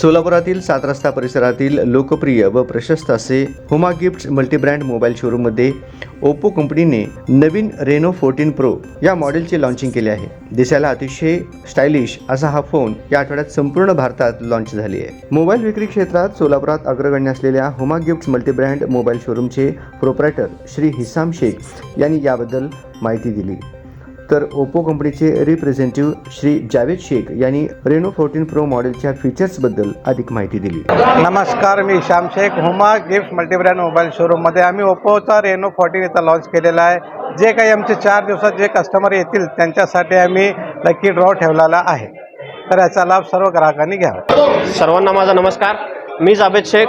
सोलापुरातील सात रस्ता परिसरातील लोकप्रिय व प्रशस्त असे हुमा गिफ्ट मल्टीब्रँड मोबाईल शोरूममध्ये ओप्पो कंपनीने नवीन रेनो फोर्टीन प्रो या मॉडेलचे लॉन्चिंग केले आहे. दिसायला अतिशय स्टायलिश असा हा फोन या आठवड्यात संपूर्ण भारतात लॉन्च झाली आहे. मोबाईल विक्री क्षेत्रात सोलापुरात अग्रगण्य असलेल्या हुमा गिफ्ट मल्टीब्रँड मोबाईल शोरूमचे प्रोप्रायटर श्री हिसाम शेख यांनी याबद्दल माहिती दिली. तर ओप्पो कंपनीचे रिप्रेझेंटेटिव्ह श्री जावेद शेख यांनी रेनो फोर्टीन प्रो मॉडेलच्या फीचर्सबद्दल अधिक माहिती दिली. नमस्कार मी Shyam Shaikh Huma gift multibrand mobile शोरूममध्ये आम्ही ओप्पोचा रेनो फॉर्टीन इथं लॉन्च केलेला आहे. जे काही आमचे चार दिवसात जे कस्टमर येतील त्यांच्यासाठी आम्ही लकी ड्रॉ ठेवलेला आहे. तर याचा लाभ सर्व ग्राहकांनी घ्यावा. सर्वांना माझा नमस्कार. मी Javed Shaikh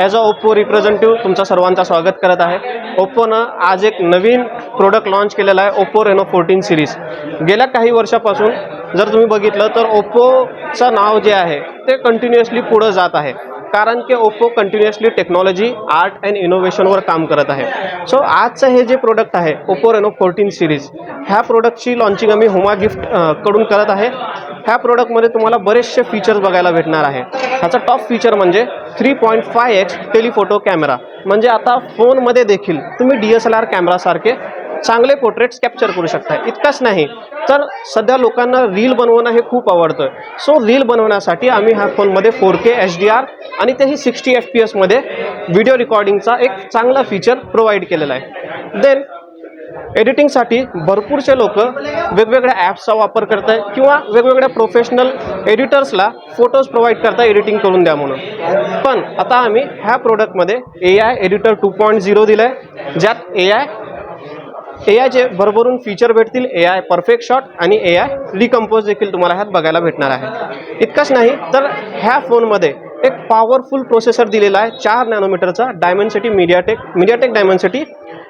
as a Oppo representative तुमचं सर्वांचं स्वागत करत आहे. ओप्पोनं आज एक नवीन प्रोडक्ट लॉन्च केलेला आहे ओप्पो रेनो फोर्टीन सिरीज गेल्या काही वर्षापासून जर तुम्ही बघितलं तर ओप्पोचं नाव जे आहे ते कंटिन्युअसली पुढं जात आहे. कारण की Oppo continuously technology art and इनोव्हेशनवर काम करत आहे. सो आजचं हे जे प्रोडक्ट आहे ओप्पो रेनो फोर्टीन सिरीज ह्या प्रोडक्टची लॉन्चिंग आम्ही हुमा गिफ्टकडून करत आहे. ह्या प्रोडक्टमध्ये तुम्हाला बरेचसे फीचर्स बघायला भेटणार आहे. ह्याचा टॉप फीचर म्हणजे three point five X telephoto camera म्हणजे आता फोनमध्ये देखील तुम्ही डी एस एल आर कॅमेरासारखे चांगले पोर्ट्रेट्स कॅप्चर करू शकता इतकंच नाही तर सध्या लोकांना रील बनवणं हे खूप आवडतं. सो रील बनवण्यासाठी आम्ही ह्या फोनमध्ये four K H D R आणि तेही सिक्स्टी एफ पी एसमध्ये व्हिडिओ रेकॉर्डिंगचा एक चांगला फीचर प्रोव्हाइड केलेला आहे. देन एडिटिंगसाठी भरपूरसे लोक वेगवेगळ्या ॲप्सचा वापर करत आहे किंवा वेगवेगळ्या प्रोफेशनल एडिटर्सला फोटोज प्रोव्हाइड करता एडिटिंग करून द्या म्हणून. पण आता आम्ही ह्या प्रोडक्टमध्ये A I editor two point zero दिलं आहे ज्यात ए आय ए आयचे भरभरून फीचर भेटतील. ए आय परफेक्ट शॉट आणि ए आय रिकम्पोज देखील तुम्हाला ह्यात बघायला भेटणार आहे. इतकंच नाही तर ह्या फोनमध्ये एक पॉवरफुल प्रोसेसर दिलेला आहे. चार नॅनोमीटरचा Dimensity MediaTek MediaTek Dimensity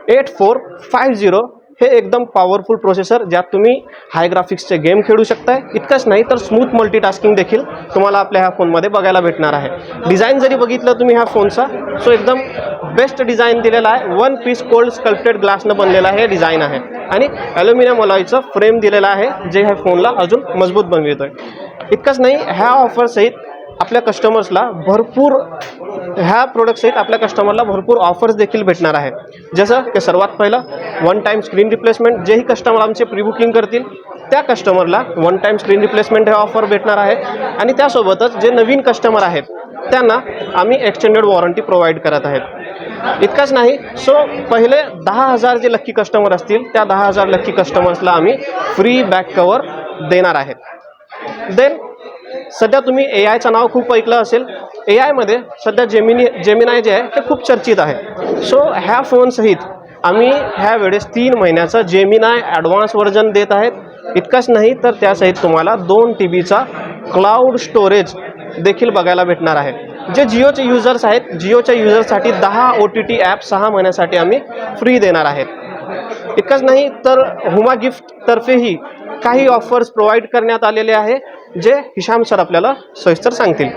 eight four five zero हे एकदम पॉवरफुल प्रोसेसर ज्यात तुम्ही हाय ग्राफिक्सचे गेम खेळू शकताय. इतकंच नाही तर स्मूथ मल्टीटास्किंग देखील तुम्हाला आपल्या ह्या फोनमध्ये बघायला भेटणार आहे. डिझाईन जरी बघितलं तुम्ही ह्या फोनचा सो एकदम बेस्ट डिझाईन दिलेला आहे. वन पीस कोल्ड स्कल्प्टेड ग्लासनं बनलेला हे डिझाईन आहे. आणि ॲल्युमिनियम अलॉयचं फ्रेम दिलेलं आहे जे ह्या फोनला अजून मजबूत बनवितोय. इतकंच नाही ह्या ऑफरसहित आपल्या कस्टमर्सला भरपूर ह्या प्रोडक्टसहित आपल्या कस्टमरला भरपूर ऑफर्स देखील भेटणार आहे जसं की सर्वात पहिलं वन टाईम स्क्रीन रिप्लेसमेंट जेही कस्टमर आमचे प्रीबुकिंग करतील त्या कस्टमरला वन टाईम स्क्रीन रिप्लेसमेंट हे ऑफर भेटणार आहे आणि त्यासोबतच जे नवीन कस्टमर आहेत त्यांना आम्ही एक्सटेंडेड वॉरंटी प्रोव्हाइड करत आहेत. इतकंच नाही सो पहिले दहा हजार जे लक्की कस्टमर असतील त्या दहा हजार लक्की कस्टमर्सला आम्ही फ्री बॅक कवर देणार आहेत. देन सध्या तुम्ही ए आयचं नाव खूप ऐकलं असेल. ए आयमध्ये सध्या जेमिनी जेमिनाय जे आहे ते खूप चर्चित आहे. सो ह्या फोनसहित आम्ही ह्या वेळेस तीन महिन्याचा जेमिनाय ॲडव्हान्स व्हर्जन देत आहेत. इतकंच नाही तर त्यासहित तुम्हाला दोन टी बीचा क्लाउड स्टोरेज देखील बघायला भेटणार आहे. जे जिओचे युजर्स आहेत जिओच्या युजर्ससाठी दहा ओ टी टी ॲप सहा महिन्यासाठी आम्ही फ्री देणार आहेत. इतकंच नाही तर हुमा गिफ्टतर्फेही काही ऑफर्स प्रोव्हाइड करण्यात आलेले आहे. जे हिशाम सर आपल्याला सविस्तर सांगतील.